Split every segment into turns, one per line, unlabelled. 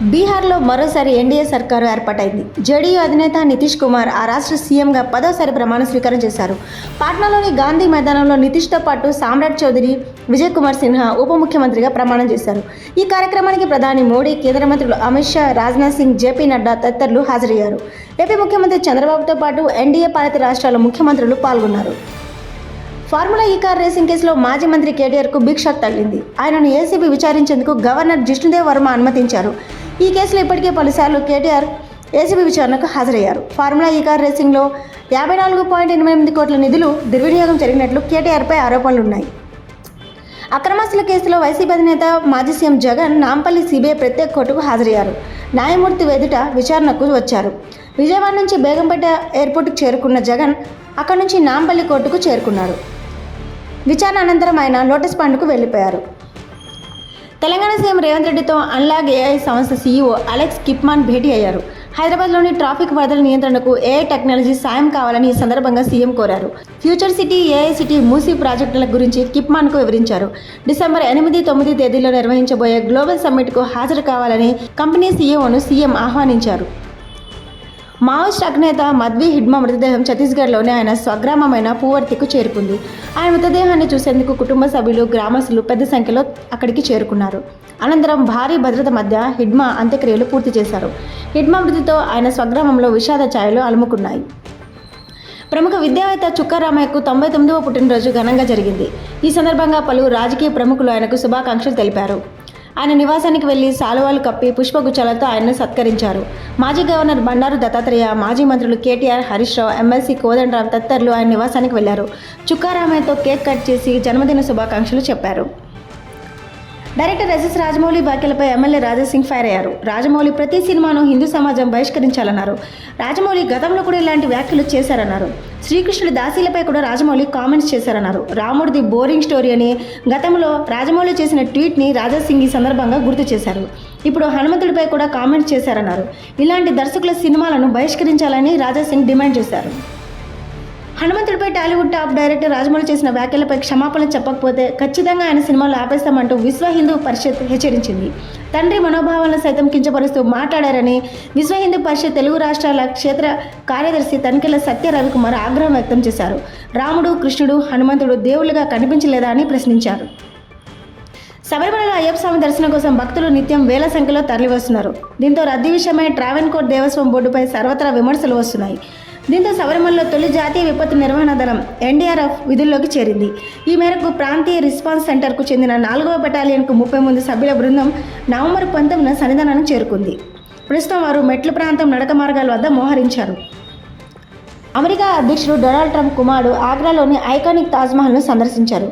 బీహార్లో మరోసారి ఎన్డీఏ సర్కారు ఏర్పాటైంది. జేడీయూ అధినేత నితీష్ కుమార్ ఆ రాష్ట్ర సీఎంగా పదోసారి ప్రమాణ స్వీకారం చేశారు. పాట్నాలోని గాంధీ మైదానంలో నితీష్తో పాటు సామ్రాట్ చౌదరి విజయ్ కుమార్ సిన్హా ఉప ముఖ్యమంత్రిగా ప్రమాణం చేశారు. ఈ కార్యక్రమానికి ప్రధాని మోడీ కేంద్ర మంత్రులు అమిత్ షా రాజ్నాథ్ సింగ్ జేపీ నడ్డా తదితరులు హాజరయ్యారు. ఏపీ ముఖ్యమంత్రి చంద్రబాబుతో పాటు ఎన్డీఏ పాలిత రాష్ట్రాల ముఖ్యమంత్రులు పాల్గొన్నారు. ఫార్ములా ఈ కార్ రేసింగ్ కేసులో మాజీ మంత్రి కేటీఆర్కు బిగ్ షాక్ తగిలింది. ఆయనను ఏసీబీ విచారించేందుకు గవర్నర్ జిష్ణుదేవ్ వర్మ అనుమతించారు. ఈ కేసులో ఇప్పటికే పలుసార్లు కేటీఆర్ ఏసీబీ విచారణకు హాజరయ్యారు. ఫార్ములా ఈ కార్ రేసింగ్లో యాభై నాలుగు పాయింట్ ఎనభై ఎనిమిది కోట్ల నిధులు దుర్వినియోగం జరిగినట్లు కేటీఆర్పై ఆరోపణలున్నాయి. అక్రమాస్తుల కేసులో వైసీపీ అధినేత మాజీ సీఎం జగన్ నాంపల్లి సిబిఐ ప్రత్యేక కోర్టుకు హాజరయ్యారు. న్యాయమూర్తి వెదుట విచారణకు వచ్చారు. విజయవాడ నుంచి బేగంపేట ఎయిర్పోర్టుకు చేరుకున్న జగన్ అక్కడి నుంచి నాంపల్లి కోర్టుకు చేరుకున్నారు. విచారణ అనంతరం ఆయన లోటస్ పాండ్కు వెళ్ళిపోయారు. తెలంగాణ సీఎం రేవంత్ రెడ్డితో అన్లాగ్ ఏఐ సంస్థ సీఈఓ అలెక్స్ కిప్మాన్ భేటీ అయ్యారు. హైదరాబాద్లోని ట్రాఫిక్ వరదల నియంత్రణకు ఏఐ టెక్నాలజీ సాయం కావాలని ఈ సందర్భంగా సీఎం కోరారు. Future city AI city Musi ప్రాజెక్టుల గురించి కిప్మాన్కు వివరించారు. డిసెంబర్ ఎనిమిది తొమ్మిది తేదీలో నిర్వహించబోయే గ్లోబల్ సమ్మిట్కు హాజరు కావాలని కంపెనీ సీఈఓను సీఎం ఆహ్వానించారు. మావోయిస్ట్ అగ్నేత మద్వి హిడ్మా మృతదేహం ఛత్తీస్గఢ్లోని ఆయన స్వగ్రామమైన పూవర్తికు చేరుకుంది. ఆయన మృతదేహాన్ని చూసేందుకు కుటుంబ సభ్యులు గ్రామస్తులు పెద్ద సంఖ్యలో అక్కడికి చేరుకున్నారు. అనంతరం భారీ భద్రత మధ్య హిడ్మా అంత్యక్రియలు పూర్తి చేశారు. హిడ్మా మృతితో ఆయన స్వగ్రామంలో విషాద ఛాయలు అలుముకున్నాయి. ప్రముఖ విద్యావేత్త చుక్కారామయ్యకు తొంభై తొమ్మిదవ పుట్టినరోజు ఘనంగా జరిగింది. ఈ సందర్భంగా పలువురు రాజకీయ ప్రముఖులు ఆయనకు శుభాకాంక్షలు తెలిపారు. ఆయన నివాసానికి వెళ్ళి సాలువాలు కప్పి పుష్పగుచ్చాలతో ఆయన్ను సత్కరించారు. మాజీ గవర్నర్ బండారు దత్తాత్రేయ మాజీ మంత్రులు కేటీఆర్ హరీష్ రావు ఎమ్మెల్సీ కోదండరాం తదితరులు ఆయన నివాసానికి వెళ్ళారు చుక్కారామయ్యతో కేక్ కట్ చేసి జన్మదిన శుభాకాంక్షలు చెప్పారు. డైరెక్టర్ ఎస్ఎస్ రాజమౌళి వ్యాఖ్యలపై ఎమ్మెల్యే రాజాసింగ్ ఫైర్ అయ్యారు. రాజమౌళి ప్రతి సినిమాను హిందూ సమాజం బహిష్కరించాలన్నారు. రాజమౌళి గతంలో కూడా ఇలాంటి వ్యాఖ్యలు చేశారన్నారు. శ్రీకృష్ణుడి దాసీలపై కూడా రాజమౌళి కామెంట్స్ చేశారన్నారు. రాముడిది బోరింగ్ స్టోరీ అని గతంలో రాజమౌళి చేసిన ట్వీట్ని రాజాసింగ్ ఈ సందర్భంగా గుర్తు చేశారు. ఇప్పుడు హనుమంతుడిపై కూడా కామెంట్స్ చేశారన్నారు. ఇలాంటి దర్శకుల సినిమాలను బహిష్కరించాలని రాజాసింగ్ డిమాండ్ చేశారు. హనుమంతుడిపై టాలీవుడ్ టాప్ డైరెక్టర్ రాజమౌళి చేసిన వ్యాఖ్యలపై క్షమాపణ చెప్పకపోతే ఖచ్చితంగా ఆయన సినిమాలు ఆపేస్తామంటూ విశ్వ హిందూ పరిషత్ హెచ్చరించింది. తండ్రి మనోభావాలను సైతం కించపరుస్తూ మాట్లాడారని విశ్వ హిందూ పరిషత్ తెలుగు రాష్ట్రాల క్షేత్ర కార్యదర్శి తనిఖీల సత్య రవికుమార్ ఆగ్రహం వ్యక్తం చేశారు. రాముడు కృష్ణుడు హనుమంతుడు దేవుళ్ళుగా కనిపించలేదా అని ప్రశ్నించారు. శబరిమలలో అయ్యప్ప స్వామి దర్శనం కోసం భక్తులు నిత్యం వేల సంఖ్యలో తరలివస్తున్నారు. దీంతో రద్దీ విషయమై ట్రావెన్కోట్ దేవస్వం బోర్డుపై సర్వత్రా విమర్శలు వస్తున్నాయి. దీంతో శబరిమలలో తొలి జాతీయ విపత్తు నిర్వహణ దళం ఎన్డీఆర్ఎఫ్ విధుల్లోకి చేరింది. ఈ మేరకు ప్రాంతీయ రెస్పాన్స్ సెంటర్కు చెందిన నాలుగవ బెటాలియన్కు ముప్పై మంది సభ్యుల బృందం నవంబర్ పంతొమ్మిదిన సన్నిధానానికి చేరుకుంది. ప్రస్తుతం వారు మెట్ల ప్రాంతం నడక మార్గాల వద్ద మోహరించారు. అమెరికా అధ్యక్షుడు డొనాల్డ్ ట్రంప్ కుమారుడు ఆగ్రాలోని ఐకానిక్ తాజ్మహల్ను సందర్శించారు.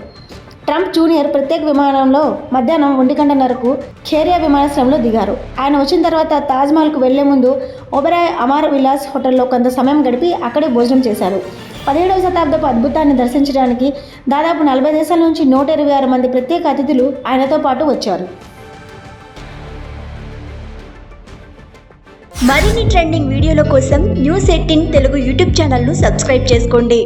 ట్రంప్ జూనియర్ ప్రత్యేక విమానంలో మధ్యాహ్నం ఒంటి గంటన్నరకు ఖేరియా విమానాశ్రయంలో దిగారు. ఆయన వచ్చిన తర్వాత తాజ్మహల్కు వెళ్ళే ముందు ఒబెరాయ్ అమార్ విలాస్ హోటల్లో కొంత సమయం గడిపి అక్కడే భోజనం చేశారు. పదిహేడవ శతాబ్దపు అద్భుతాన్ని దర్శించడానికి దాదాపు నలభై దేశాల నుంచి నూట ఇరవై ఆరు మంది ప్రత్యేక అతిథులు ఆయనతో పాటు వచ్చారు.
మరిన్ని ట్రెండింగ్ వీడియోల కోసం న్యూస్ ఎయిటీన్ తెలుగు యూట్యూబ్ ఛానల్ను సబ్స్క్రైబ్ చేసుకోండి.